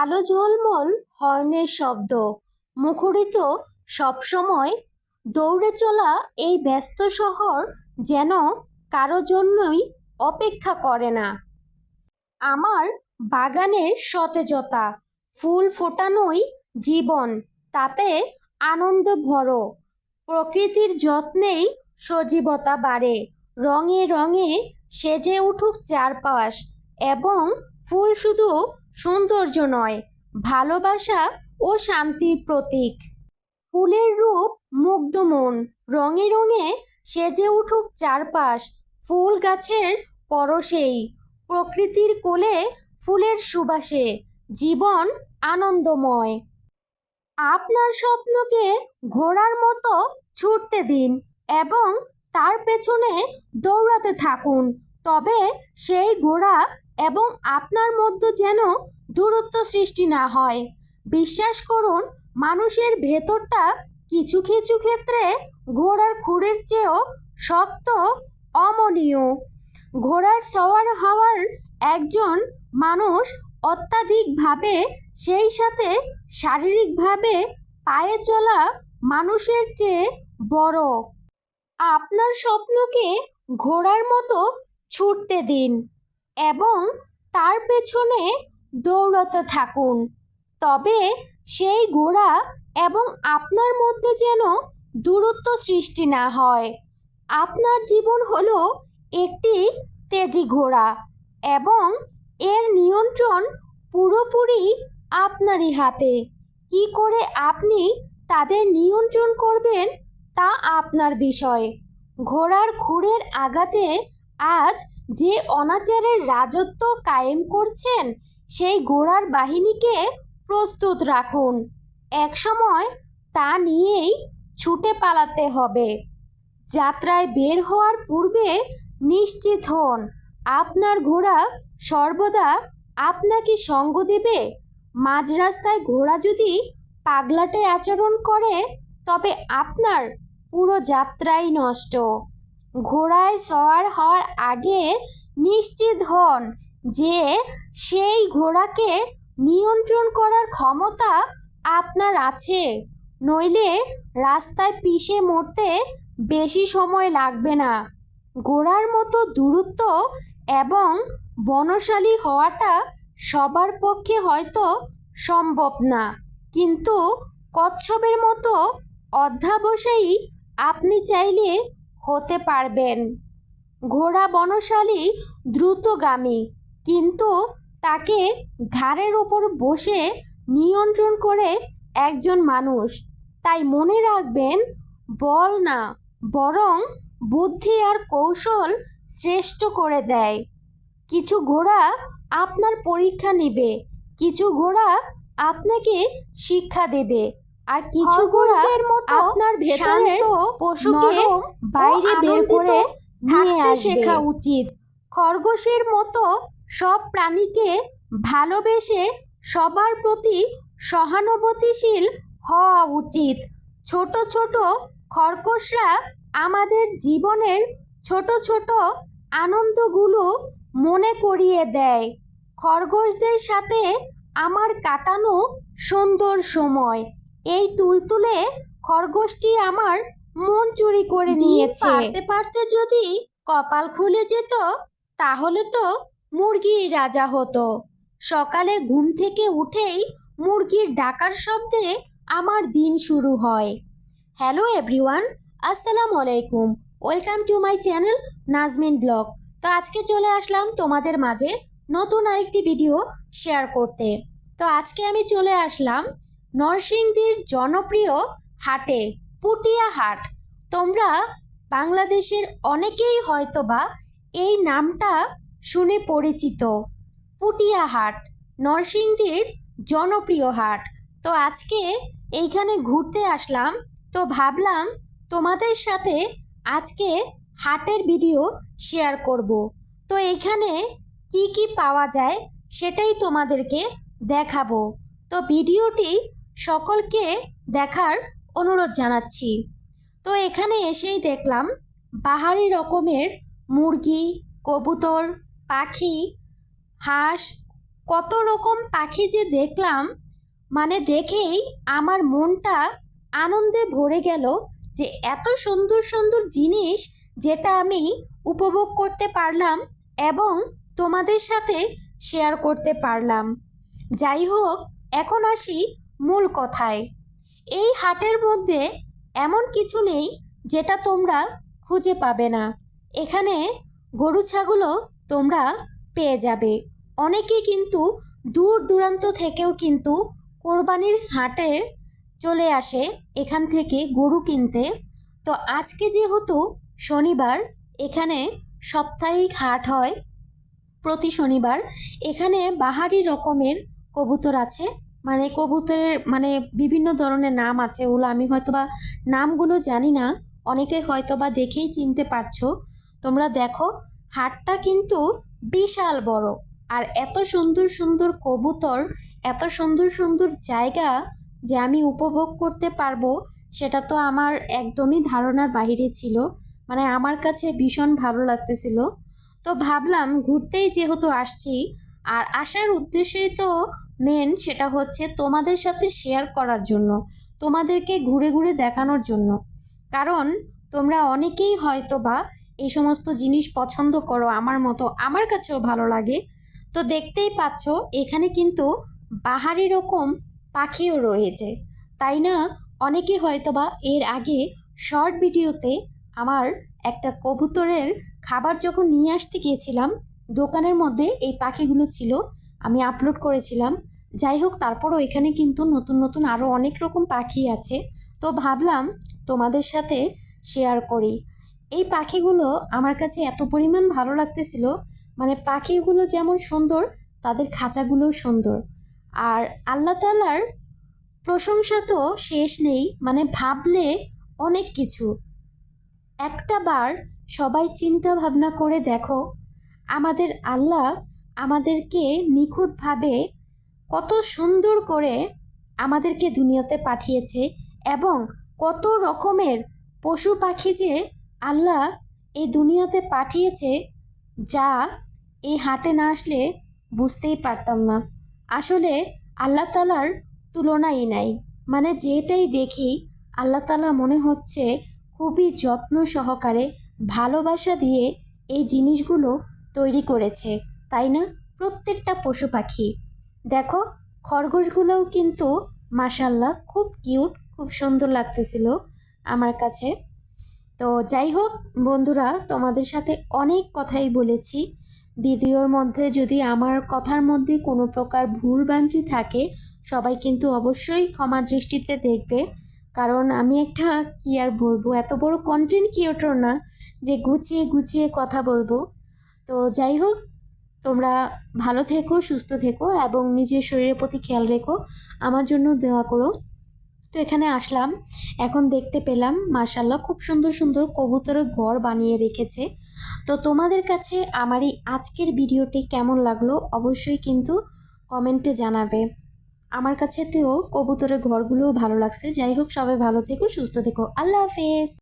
আলো ঝলমল হর্নের শব্দ। মুখরিত সবসময় দৌড়ে চলা এই ব্যস্ত শহর যেন কারও জন্যই অপেক্ষা করে না। আমার বাগানের সতেজতা, ফুল ফোটানোই জীবন, তাতে আনন্দ ভরো। প্রকৃতির যত্নেই সজীবতা বাড়ে। রঙে রঙে সেজে উঠুক চারপাশ এবং ফুল শুধু সৌন্দর্য নয়, ভালোবাসা ও শান্তির প্রতীক। ফুলের রূপ মুগ্ধ মন, রঙে রঙে সেজে উঠুক চারপাশ, ফুল গাছের পরশেই, প্রকৃতির কোলে ফুলের সুবাসে, জীবন আনন্দময়। আপনার স্বপ্নকে ঘোড়ার মতো ছুটতে দিন এবং তার পেছনে দৌড়াতে থাকুন, তবে সেই ঘোড়া এবং আপনার মধ্যে যেন দূরত্ব সৃষ্টি না হয়। বিশ্বাস করুন, মানুষের ভেতরটা কিছু কিছু ক্ষেত্রে ঘোড়ার খুঁড়ের চেয়েও শক্ত, অমনীয়। ঘোড়ার সওয়ার হওয়ার একজন মানুষ অত্যাধিকভাবে সেই সাথে শারীরিকভাবে পায়ে চলা মানুষের চেয়ে বড়। আপনার স্বপ্নকে ঘোড়ার মতো ছুটতে দিন। এবং তার পেছনে দৌড়াতে থাকুন। তবে সেই ঘোড়া এবং আপনার মধ্যে যেন দূরত্ব সৃষ্টি না হয়। আপনার জীবন হলো একটি তেজি ঘোড়া এবং এর নিয়ন্ত্রণ পুরোপুরি আপনারই হাতে। কি করে আপনি তাদের নিয়ন্ত্রণ করবেন তা আপনার বিষয়। ঘোড়ার খুঁড়ের আঘাতে আজ যে অনাচারের রাজত্ব কায়েম করছেন, সেই ঘোড়ার বাহিনীকে প্রস্তুত রাখুন। একসময় তা নিয়েই ছুটে পালাতে হবে। যাত্রায় বের হওয়ার পূর্বে নিশ্চিত হন, আপনার ঘোড়া সর্বদা আপনাকে সঙ্গ দেবে। মাঝ রাস্তায় ঘোড়া যদি পাগলাটে আচরণ করে, তবে আপনার পুরো যাত্রাই নষ্ট। ঘোড়ায় সওয়ার হওয়ার আগে নিশ্চিত হন যে সেই ঘোড়াকে নিয়ন্ত্রণ করার ক্ষমতা আপনার আছে। নইলে রাস্তায় পিষে মরতে বেশি সময় লাগবে না। ঘোড়ার মতো দূরত্ব এবং বনশালী হওয়াটা সবার পক্ষে হয়তো সম্ভব না। কিন্তু কচ্ছপের মতো অধ্যাবসায়ী আপনি চাইলে হতে পারবেন। ঘোড়া বনশালী দ্রুতগামী, কিন্তু তাকে ঘাড়ের ওপর বসে নিয়ন্ত্রণ করে একজন মানুষ। তাই মনে রাখবেন, বল না, বরং বুদ্ধি আর কৌশল শ্রেষ্ঠ করে দেয়। কিছু ঘোড়া আপনার পরীক্ষা নেবে, কিছু ঘোড়া আপনাকে শিক্ষা দেবে। আর কিছু মতো আপনার ভেতরের পশুকে বাইরে বের করে নিয়ে শেখা উচিত। খরগোশের মতো সব প্রাণীকে ভালোবেসে সবার প্রতি সহানুভূতিশীল হওয়া উচিত। ছোট ছোট খরগোশরা আমাদের জীবনের ছোট ছোট আনন্দগুলো মনে করিয়ে দেয়। খরগোশদের সাথে আমার কাটানো সুন্দর সময়। এই তুলতুলে খরগোশটি আমার মন চুরি করে নিয়েছে। পারতে পারতে যদি কপাল খুলে যেত তাহলে তো মুরগিই রাজা হতো। সকালে ঘুম থেকে উঠেই মুরগির ডাকার শব্দে আমার দিন শুরু হয়। হ্যালো এভরিওয়ান আসসালামু আলাইকুম। Welcome to my channel Nazmin blog. তো আজকে চলে আসলাম তোমাদের মাঝে নতুন আরেকটি ভিডিও শেয়ার করতে। তো আজকে আমি চলে আসলাম নরসিংদীর জনপ্রিয় হাটে, পুটিয়া হাট। তোমরা বাংলাদেশের অনেকেই হয়তোবা এই নামটা শুনে পরিচিত। পুটিয়া হাট, নরসিংদীর জনপ্রিয় হাট। তো আজকে এইখানে ঘুরতে আসলাম, তো ভাবলাম তোমাদের সাথে আজকে হাটের ভিডিও শেয়ার করব। তো এখানে কি কি পাওয়া যায় সেটাই তোমাদেরকে দেখাবো। তো ভিডিওটি সকলকে দেখার অনুরোধ জানাচ্ছি। তো এখানে এসেই দেখলাম, বাহারি রকমের মুরগি, কবুতর, পাখি, হাঁস, কত রকম পাখি যে দেখলাম মানে দেখেই আমার মনটা আনন্দে ভরে গেল যে এত সুন্দর সুন্দর জিনিস যেটা আমি উপভোগ করতে পারলাম এবং তোমাদের সাথে শেয়ার করতে পারলাম। যাই হোক, এখন আসি মূল কথায়। এই হাটের মধ্যে এমন কিছু নেই যেটা তোমরা খুঁজে পাবে না। এখানে গরু ছাগলও তোমরা পেয়ে যাবে। অনেকে কিন্তু দূর দূরান্ত থেকেও কিন্তু কোরবানির হাটে চলে আসে, এখান থেকে গরু কিনতে। তো আজকে যেহেতু শনিবার, এখানে সাপ্তাহিক হাট হয় প্রতি শনিবার। এখানে বাহারি রকমের কবুতর আছে। মানে কবুতরের মানে বিভিন্ন ধরনের নাম আছে, ওগুলো আমি হয়তোবা নামগুলো জানি না। অনেকে হয়তোবা দেখেই চিনতে পারছ। তোমরা দেখো হাটটা কিন্তু বিশাল বড়। আর এত সুন্দর সুন্দর কবুতর, এত সুন্দর সুন্দর জায়গা যে আমি উপভোগ করতে পারব, সেটা তো আমার একদমই ধারণার বাইরে ছিল। মানে আমার কাছে ভীষণ ভালো লাগতেছিল। তো ভাবলাম ঘুরতেই যেহেতু আসছি, আর আসার উদ্দেশ্যেই তো মেন সেটা হচ্ছে তোমাদের সাথে শেয়ার করার জন্য, তোমাদেরকে ঘুরে ঘুরে দেখানোর জন্য। কারণ তোমরা অনেকেই হয়তো বা এই সমস্ত জিনিস পছন্দ করো আমার মতো, আমার কাছেও ভালো লাগে। তো দেখতেই পাচ্ছ, এখানে কিন্তু বাহারি রকম পাখিও রয়েছে। তাই না? অনেকে হয়তোবা এর আগে শর্ট ভিডিওতে আমার একটা কবুতরের খাবার যখন নিয়ে আসতে গিয়েছিলাম, দোকানের মধ্যে এই পাখিগুলো ছিল আমি আপলোড করেছিলাম। যাই হোক তারপরও এখানে কিন্তু নতুন নতুন আরও অনেক রকম পাখি আছে। তো ভাবলাম তোমাদের সাথে শেয়ার করি। এই পাখিগুলো আমার কাছে এত পরিমাণ ভালো লাগতেছিল। মানে পাখিগুলো যেমন সুন্দর, তাদের খাঁচাগুলোও সুন্দর। আর আল্লাহ তালার প্রশংসা তো শেষ নেই মানে ভাবলে অনেক কিছু। একটা বার সবাই চিন্তা ভাবনা করে দেখো, আমাদের আল্লাহ আমাদেরকে নিখুঁতভাবে কত সুন্দর করে আমাদেরকে দুনিয়াতে পাঠিয়েছে এবং কত রকমের পশু পাখি যে আল্লাহ এই দুনিয়াতে পাঠিয়েছে যা এই হাটে না আসলে বুঝতেই পারতাম না। আসলে আল্লাহ তালার তুলনাই নাই। মানে যেটাই দেখি, আল্লাহ তালা মনে হচ্ছে খুবই যত্ন সহকারে ভালোবাসা দিয়ে এই জিনিসগুলো তৈরি করেছে। তাই না? প্রত্যেকটা পশু পাখি। দেখো, খরগোশগুলোও কিন্তু মাসাল্লাহ খুব কিউট, খুব সুন্দর লাগতেছিল আমার কাছে। তো যাই হোক, বন্ধুরা, তোমাদের সাথে অনেক কথাই বলেছি। ভিডিওর মধ্যে যদি আমার কথার মধ্যে কোনো প্রকার ভুল ভ্রান্তি থাকে, সবাই কিন্তু অবশ্যই ক্ষমা দৃষ্টিতে দেখবে। কারণ আমি একটা, কি আর বলব, এত বড় কন্টেন্ট ক্রিয়েটর না যে গুছিয়ে গুছিয়ে কথা বলব। তো যাই হোক তোমরা ভালো থেকো, সুস্থ থেকো এবং নিজের শরীরের প্রতি খেয়াল রেখো। আমার জন্য দোয়া করো। তো এখানে আসলাম। এখন দেখতে পেলাম মার্শাল্লাহ খুব সুন্দর সুন্দর কবুতরের ঘর বানিয়ে রেখেছে। তো তোমাদের কাছে আমার এই আজকের ভিডিওটি কেমন লাগল অবশ্যই কিন্তু কমেন্টে জানাবে। আমার কাছে তেও কবুতরের ঘরগুলোও ভালো লাগছে। যাই হোক, সবাই ভালো থেকো, সুস্থ থেকো। আল্লাহ হাফেজ।